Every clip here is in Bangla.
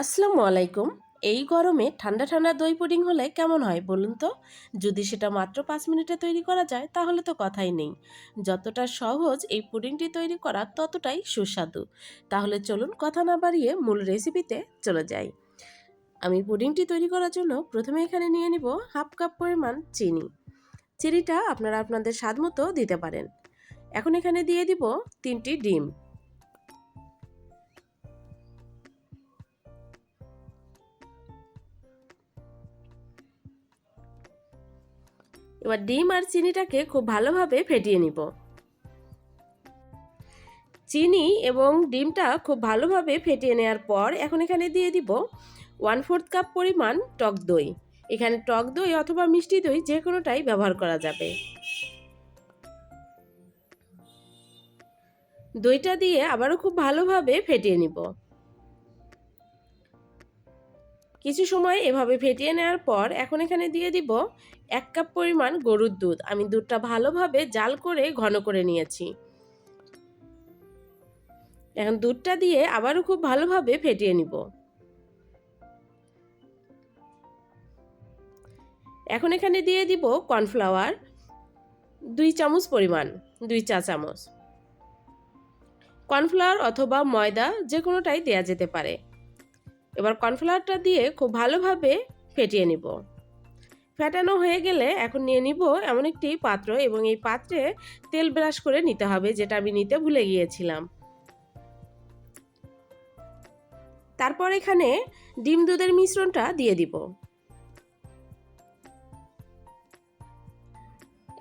আসসালামু আলাইকুম। এই গরমে ঠান্ডা ঠান্ডা দই পুডিং হলে কেমন হয় বলুন তো? যদি সেটা মাত্র পাঁচ মিনিটে তৈরি করা যায়, তাহলে তো কথাই নেই। যতটা সহজ এই পুডিংটি তৈরি করা ততটাই সুস্বাদু। তাহলে চলুন কথা না বাড়িয়ে মূল রেসিপিতে চলে যাই। আমি পুডিংটি তৈরি করার জন্য প্রথমে এখানে নিয়ে নিব হাফ কাপ পরিমাণ চিনি। চিনিটা আপনারা আপনাদের স্বাদ মতো দিতে পারেন। এখন এখানে দিয়ে দিব তিনটি ডিম। এবার ডিম আর চিনিটাকে খুব ভালোভাবে ফেটিয়ে নিব। চিনি এবং ডিমটা খুব ভালোভাবে ফেটিয়ে নেওয়ার পর এখন এখানে দিয়ে দিব ওয়ান ফোর্থ কাপ পরিমাণ টক দই। এখানে টক দই অথবা মিষ্টি দই যে কোনোটাই ব্যবহার করা যাবে। দইটা দিয়ে আবারও খুব ভালোভাবে ফেটিয়ে নিব। কিছু সময় এভাবে ফেটিয়ে নেওয়ার পর এখন এখানে দিয়ে দিব এক কাপ পরিমাণ গরুর দুধ। আমি দুধটা ভালোভাবে জাল করে ঘন করে নিয়েছি। এখন দুধটা দিয়ে আবারও খুব ভালোভাবে ফেটিয়ে নিব। এখন এখানে দিয়ে দিব কর্নফ্লাওয়ার দুই চামচ পরিমাণ, দুই চা চামচ। কর্নফ্লাওয়ার অথবা ময়দা যে কোনোটাই দেওয়া যেতে পারে। এবার কর্নফ্লাওয়ারটা দিয়ে খুব ভালোভাবে ফেটিয়ে নিব। ফেটানো হয়ে গেলে এখন নিয়ে নিব এমন একটি পাত্র এবং এই পাত্রে তেল ব্রাশ করে নিতে হবে, যেটা আমি নিতে ভুলে গিয়েছিলাম। তারপর এখানে ডিম দুধের মিশ্রণটা দিয়ে দিব।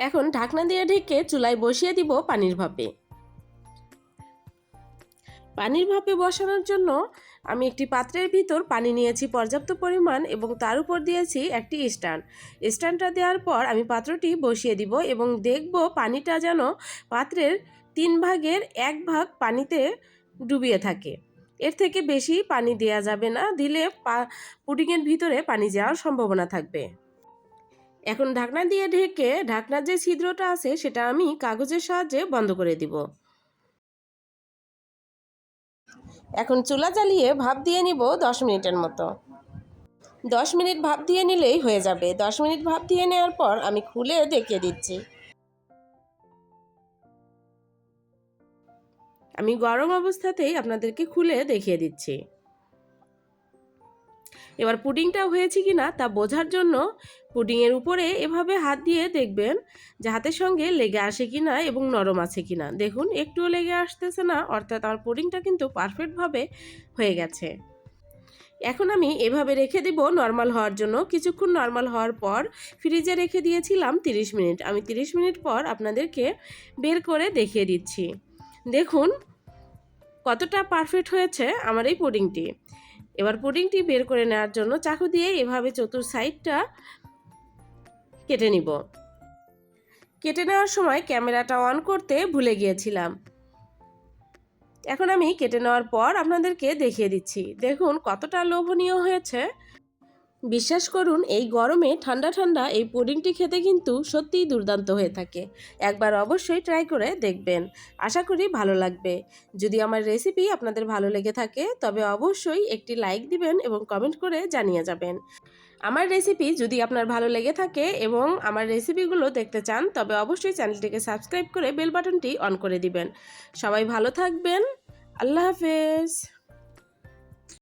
এখন ঢাকনা দিয়ে ঢেকে চুলায় বসিয়ে দিব পানির ভাপে। পানির ভাপে বসানোর জন্য আমি একটি পাত্রের ভিতর পানি নিয়েছি পর্যাপ্ত পরিমাণ এবং তার উপর দিয়েছি একটি স্ট্যান্ড। স্ট্যান্ডটা দেওয়ার পর আমি পাত্রটি বসিয়ে দিব এবং দেখব পানিটা যেন পাত্রের তিন ভাগের এক ভাগ পানিতে ডুবিয়ে থাকে। এর থেকে বেশি পানি দেওয়া যাবে না, দিলে পুডিংয়ের ভিতরে পানি যাওয়ার সম্ভাবনা থাকবে। এখন ঢাকনা দিয়ে ঢেকে ঢাকনার যে ছিদ্রটা আছে সেটা আমি কাগজের সাহায্যে বন্ধ করে দিব। এখন চুলা জ্বালিয়ে ভাপ দিয়ে নিব দশ মিনিটের মতো। দশ মিনিট ভাপ দিয়ে নিলেই হয়ে যাবে। দশ মিনিট ভাপ দিয়ে নেওয়ার পর আমি খুলে দেখিয়ে দিচ্ছি। আমি গরম অবস্থাতেই আপনাদেরকে খুলে দেখিয়ে দিচ্ছি। এবার পুডিংটা হয়েছে কি না তা বোঝার জন্য পুডিংয়ের উপরে এভাবে হাত দিয়ে দেখবেন যে হাতের সঙ্গে লেগে আসে কি না এবং নরম আছে কি না। দেখুন, একটুও লেগে আসতেছে না, অর্থাৎ আমার পুডিংটা কিন্তু পারফেক্টভাবে হয়ে গেছে। এখন আমি এভাবে রেখে দিব নর্মাল হওয়ার জন্য। কিছুক্ষণ নর্মাল হওয়ার পর ফ্রিজে রেখে দিয়েছিলাম 30 মিনিট। আমি 30 মিনিট পর আপনাদেরকে বের করে দেখিয়ে দিচ্ছি। দেখুন, কতটা পারফেক্ট হয়েছে আমার এই পুডিংটি। এবার পুডিংটি বের করে নেওয়ার জন্য চাকু দিয়ে এভাবে চতুর সাইডটা কেটে নিব। কেটে নেওয়ার সময় ক্যামেরাটা অন করতে ভুলে গিয়েছিলাম। এখন আমি কেটে নেওয়ার পর আপনাদেরকে দেখিয়ে দিচ্ছি। দেখুন কতটা লোভনীয় হয়েছে। বিশ্বাস করুন, এই গরমে ঠান্ডা ঠান্ডা এই পুডিংটি খেতে কিন্তু সত্যিই দুর্দান্ত হয়ে থাকে। একবার অবশ্যই ট্রাই করে দেখবেন। আশা করি ভালো লাগবে। যদি আমার রেসিপি আপনাদের ভালো লেগে থাকে, তবে অবশ্যই একটি লাইক দিবেন এবং কমেন্ট করে জানিয়ে যাবেন। আমার রেসিপি যদি আপনার ভালো লেগে থাকে এবং আমার রেসিপিগুলো দেখতে চান, তবে অবশ্যই চ্যানেলটিকে সাবস্ক্রাইব করে বেল বাটনটি অন করে দিবেন। সবাই ভালো থাকবেন। আল্লাহ হাফেজ।